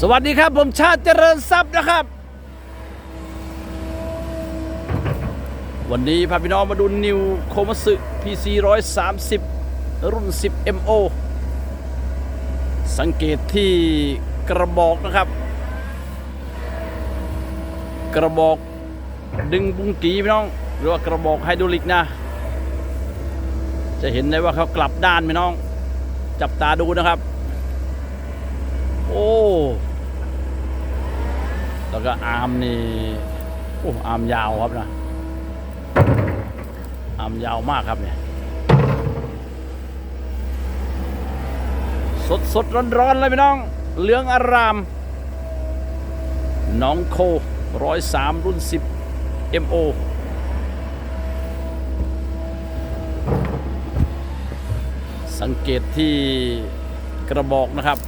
สวัสดีครับ ผมชาติเจริญทรัพย์นะครับ วันนี้พาพี่น้องมาดูนิวโคมัสึ PC 130 รุ่น 10 MO สังเกตที่กระบอกนะครับ กระบอกดึงบุงกีพี่น้อง หรือว่ากระบอกไฮดรอลิกนะ จะเห็นได้ว่าเขากลับด้านพี่น้อง จับตาดูนะครับ โอ้ แล้วก็อาร์มนี่โอ้อาร์มยาวครับนะอาร์มยาวมากครับเนี่ย สดสดร้อนร้อนๆเลยพี่น้อง เหลืองอาราม น้องโคร้อยสามรุ่นสิบ MO สังเกตที่กระบอกนะครับ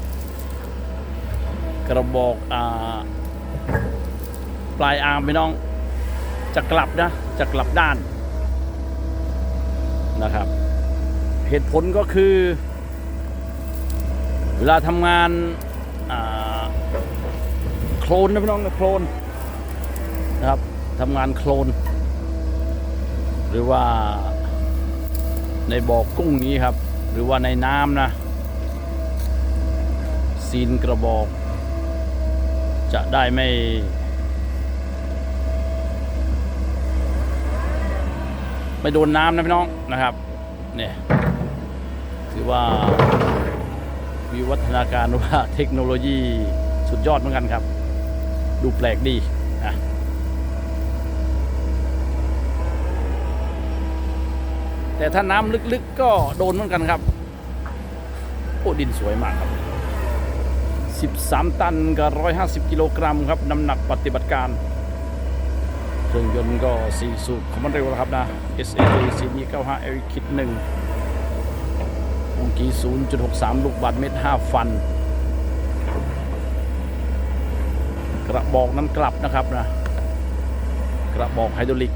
กระบอกอ่าปลายอาร์มพี่น้อง จะกลับนะ จะกลับด้านนะครับ เหตุผลก็คือ เวลาทำงานโคลนนะพี่น้องนะโคลนนะครับทำงานโคลน หรือว่าในบ่อกุ้งนี้ครับ หรือว่าในน้ำนะซีนกระบอก จะได้ไม่ไม่โดนน้ำนะพี่น้องนะครับเนี่ยถือว่าวิวัฒนาการว่าเทคโนโลยีสุดยอดเหมือนกันครับ ดูแปลกดีนะแต่ถ้าน้ำลึกๆก็โดนเหมือนกันครับ โอ้ดินสวยมากครับ 13 ตันกับ 150 กิโลกรัมครับ น้ำหนักปฏิบัติการ เครื่องยนต์ก็ 4 สูบของมันเร็วแล้วครับนะ SAJ 4295 L คิด1วงกี 0.63 ลูกบาทเมตร 5 ฟัน กระบอกนั้นกลับนะครับนะ กระบอกไฮดรอลิก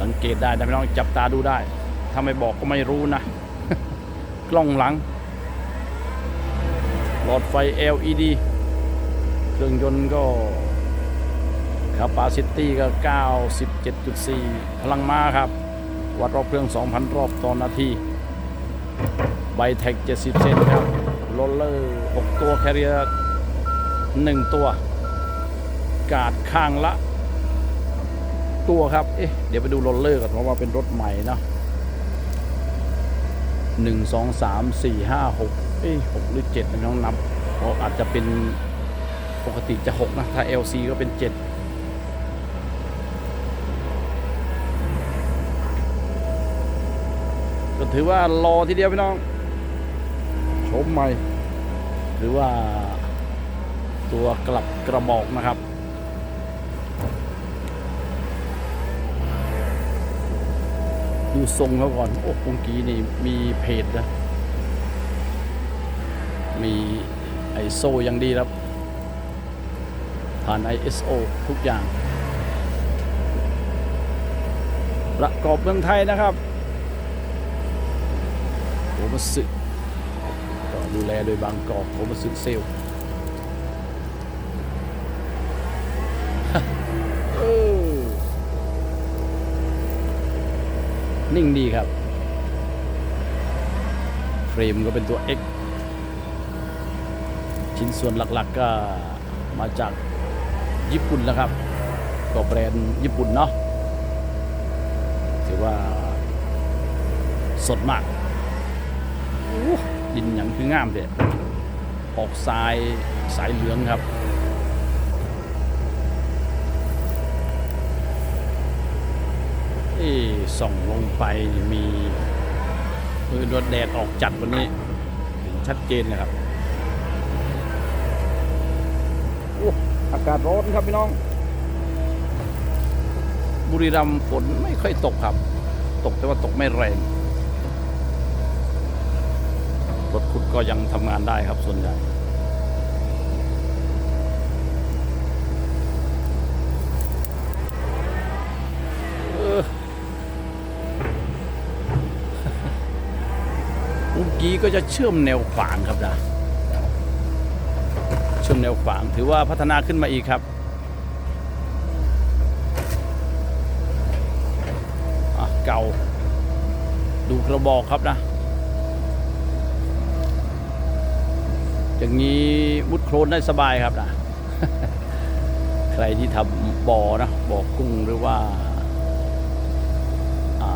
สังเกตได้นะพี่น้องจับตาดูได้ ถ้าไม่บอกก็ไม่รู้นะ กล้องหลัง หลอดไฟ LED เครื่องยนต์ก็ capacity ก็ 97.4 พลังม้าครับ วัดรอบเครื่อง 2,000 รอบต่อนาทีไบเทค70 เซนครับโรลเลอร์ 6 ตัวแคเรียร์1ตัว กาดข้างละ ตัวครับ เอ๊ะ เดี๋ยวไปดูโรลเลอร์ก่อนเพราะว่าเป็นรถใหม่เนาะ หนึ่งสองสามสี่ห้าหกเอ้ยหกหรือเจ็ดนะน้องนับเพราะอาจจะเป็นปกติจะหกนะ ถ้า LC ก็เป็นเจ็ดก็ถือว่ารอทีเดียวพี่น้องชมใหม่ หรือว่าตัวกลับกระบอกนะครับ ดูทรงเขาก่อน โอ้ปุงกี้นี่มีเพจนะ มีไอโซยังดีครับ ผ่าน ISO ทุกอย่าง ประกอบเมืองไทยนะครับโอมาสึก็ดูแลโดยบางกอกโอมาสึเซล นิ่งดีครับ เฟรมก็เป็นตัว X ชิ้นส่วนหลักๆก็มาจากญี่ปุ่นนะครับ ก็แบรนด์ญี่ปุ่นเนาะถือว่าสดมากดินอย่างคืองามเลยออกสายสายเหลืองครับ เอ๊ะส่องลงไปนี่มีคือรถแดดออกจัดวันนี้เห็นชัดเจนนะครับโอ้อากาศร้อนครับพี่น้อง บุรีรัมย์ฝนไม่ค่อยตกครับ ตกแต่ว่าตกไม่แรงรถขุดก็ยังทำงานได้ครับส่วนใหญ่ เออ เมื่อ กี้ก็จะเชื่อมแนวขวางครับนะเชื่อมแนวขวางถือว่าพัฒนาขึ้นมาอีกครับเก่า ดูกระบอกครับนะ อย่างนี้มุดโคลนได้สบายครับนะใครที่ทำบ่อนะบ่อกุ้งหรือว่าอ่า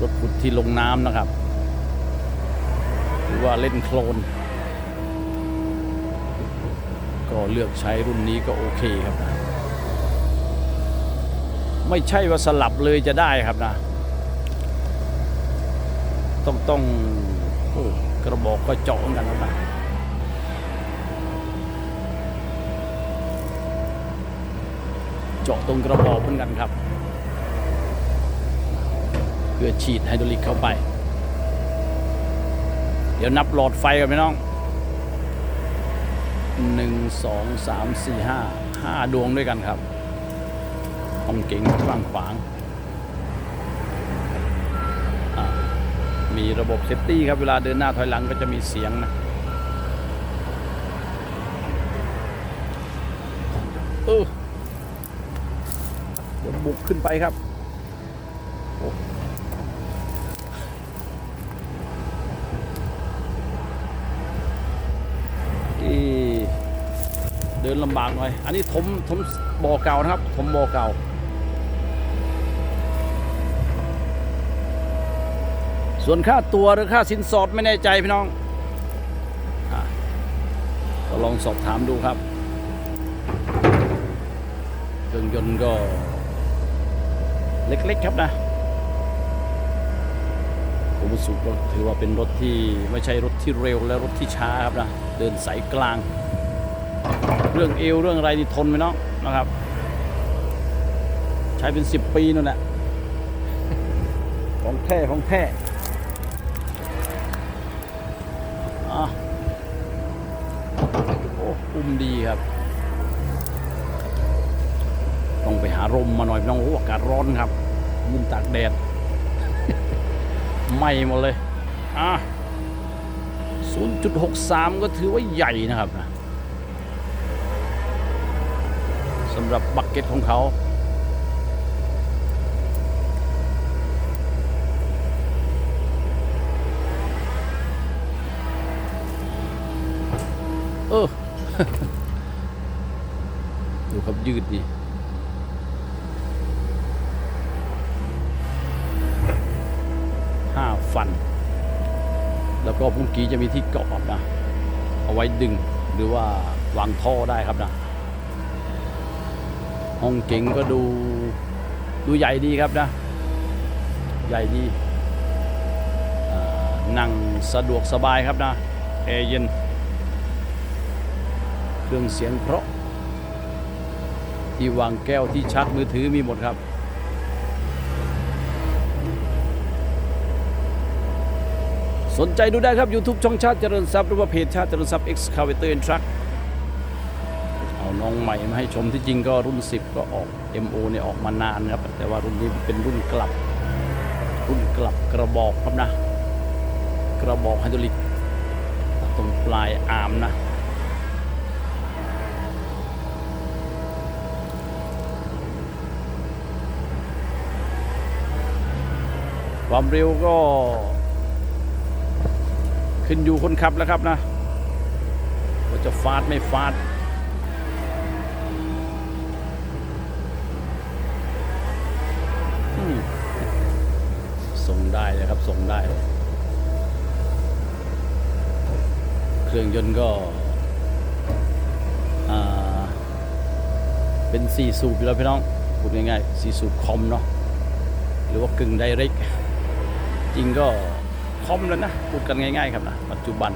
รถขุดที่ลงน้ำนะครับ หรือว่าเล่นโคลน ก็เลือกใช้รุ่นนี้ก็โอเคครับนะ ไม่ใช่ว่าสลับเลยจะได้ครับนะ ต้องต้องอกระบอกก็เจาะกันครับนะเจาะตรงกระบอกเหมือนกันครับ เพื่อฉีดไฮดรอลิกเข้าไป เดี๋ยวนับหลอดไฟกันไหมน้องหนึ่งสองสามสี่ห้าห้าดวงด้วยกันครับห้องเก๋งกว้างขวาง มีระบบเซฟตี้ครับ เวลาเดินหน้าถอยหลังก็จะมีเสียงนะเออเดี๋ยวบุกขึ้นไปครับโอ้ ดินลำบากหน่อย อันนี้ถมถมบ่อเก่านะครับถมบ่อเก่าส่วนค่าตัวหรือค่าสินสอดไม่แน่ใจพี่น้องอก็ลองสอบถามดูครับ เครื่องยนต์ก็เล็กๆครับนะผมสุก็ถือว่าเป็นรถที่ไม่ใช่รถที่เร็วและรถที่ช้าครับนะ เดินสายกลาง เรื่องเอวเรื่องอะไรนี่ทนไหมเนาะนะครับ ใช้เป็น10ปีนั่นแหละของแท้ของแท้อะโอ้อุ้มดีครับ ต้องไปหาลมมาหน่อยพี่น้องโอ้อากาศร้อนครับยืนตากแดดไหม้หมดเลยอะ0.63 ก็ถือว่าใหญ่นะครับนะสำหรับบักเก็ตของเขาเออดูครับยืดดีห้าฟัน แล้วก็พุ่งกี้จะมีที่เกาะนะ เอาไว้ดึงหรือว่าวางท่อได้ครับนะ ห้องเก๋งก็ดูดูใหญ่ดีครับนะ ใหญ่ดีนั่งสะดวกสบายครับนะแอร์เย็น เครื่องเสียงเพราะ ที่วางแก้วที่ชาร์จมือถือมีหมดครับ สนใจดูได้ครับ YouTube ช่องชาติเจริญทรัพย์หรือว่าเพจชาติเจริญทรัพย์ Excavator and Truck น้องใหม่มาให้ชมที่จริงก็รุ่น 10 ก็ออก MO เนี่ยออกมานานครับ แต่ว่ารุ่นนี้เป็นรุ่นกลับ รุ่นกลับกระบอกครับนะ กระบอกไฮดรอลิกตรงปลายอาร์มนะความเร็วก็ ขึ้นอยู่คนขับแล้วครับนะ ว่าจะฟาดไม่ฟาด ได้เลยครับส่งได้เลยเครื่องยนต์ก็เป็นสี่สูบอยู่แล้วพี่น้องพูดง่ายๆสี่สูบคอมเนาะหรือว่ากึ่งไดเรกจริงก็คอมแล้วนะพูดกันง่าย ๆ ครับนะปัจจุบัน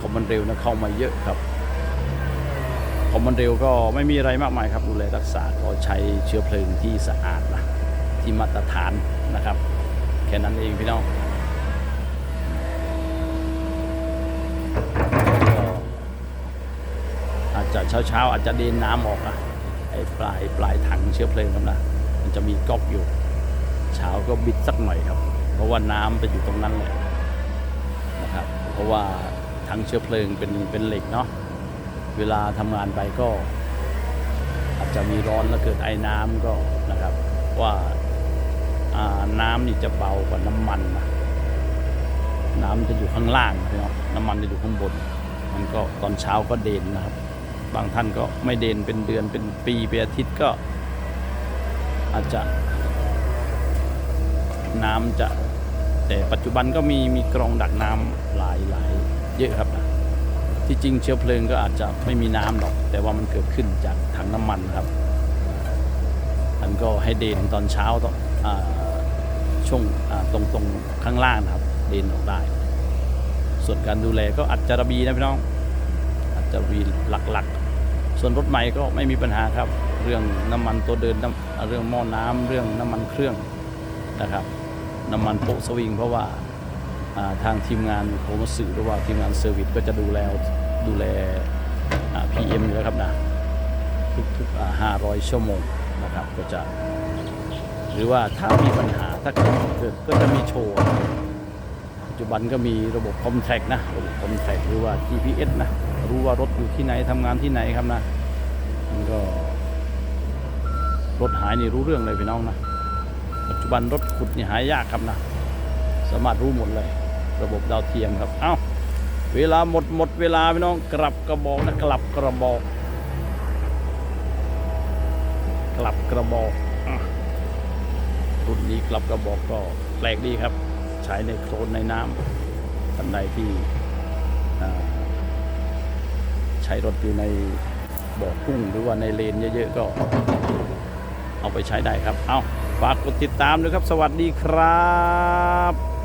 คอมมันเร็วนะเข้ามาเยอะครับคอมมันเร็วก็ไม่มีอะไรมากมายครับดูแลรักษาก็ใช้เชื้อเพลิงที่สะอาดนะที่มาตรฐานนะครับ แค่นั้นเองพี่น้องอาจจะเช้าๆอาจจะเดินน้ำออกนะไอ้ปลายปลายถังเชื้อเพลิงครับนะมันจะมีก๊อกอยู่ เช้าก็บิดสักหน่อยครับ เพราะว่าน้ำไปอยู่ตรงนั้นเลยนะครับ เพราะว่าถังเชื้อเพลิงเป็นเป็นเหล็กเนาะเวลาทำงานไปก็ อาจจะมีร้อนแล้วเกิดไอ้น้ำก็นะครับ ว่า น้ำนี่จะเบากว่าน้ำมันนะน้ำจะอยู่ข้างล่างพี่น้องน้ำมันจะอยู่ข้างบน มันก็ตอนเช้าก็เด่นนะครับ บางท่านก็ไม่เด่นเป็นเดือนเป็นปีเป็นอาทิตย์ก็อาจจะ น้ำจะ แต่ปัจจุบันก็มีมีกรองดักน้ำหลายหลายเยอะครับนะที่จริงเชื้อเพลิงก็อาจจะไม่มีน้ำหรอก แต่ว่ามันเกิดขึ้นจากถังน้ำมันครับมันก็ให้เด่นตอนเช้าต้องอา ช่วงตรงตรงข้างล่างนะครับเดนออกได้ ส่วนการดูแลก็อัดจารบีนะพี่น้อง อัดจารบีหลักๆ ส่วนรถใหม่ก็ไม่มีปัญหาครับ เรื่องน้ำมันตัวเดินเรื่องหม้อน้ำเรื่องน้ำมันเครื่องนะครับ น้ำมันโปะสวิงเพราะว่าทางทีมงานโคมสื่อหรือว่าทีมงานเซอร์วิสก็จะดูแลดูแลพีเอ็มอยู่แล้วครับนะทุกๆห้าร้อยชั่วโมงนะครับก็จะ รือว่าถ้ามีปัญหาถ้าเกิดเกิดก็จะมีโชว์ ปัจจุบันก็มีระบบคอมแทคนะระบบคอมแทคหรือว่า GPS นะ รู้ว่ารถอยู่ที่ไหนทำงานที่ไหนครับนะมันก็รถหายนี่รู้เรื่องเลยพี่น้องนะ ปัจจุบันรถขุดนี่หายยากครับนะ สามารถรู้หมดเลย ระบบดาวเทียมครับ เอ้า เวลาหมดหมดเวลาพี่น้องกลับกระบอกนะกลับกระบอกกลับกระบอก รุ่นนี้กลับกระบอกก็แปลกดีครับ ใช้ในโคลนในน้ำท่านใดที่ใช้รถอยู่ในบ่อกุ้งหรือว่าในเลนเยอะๆก็เอาไปใช้ได้ครับ เอาฝากกดติดตามด้วยครับ สวัสดีครับ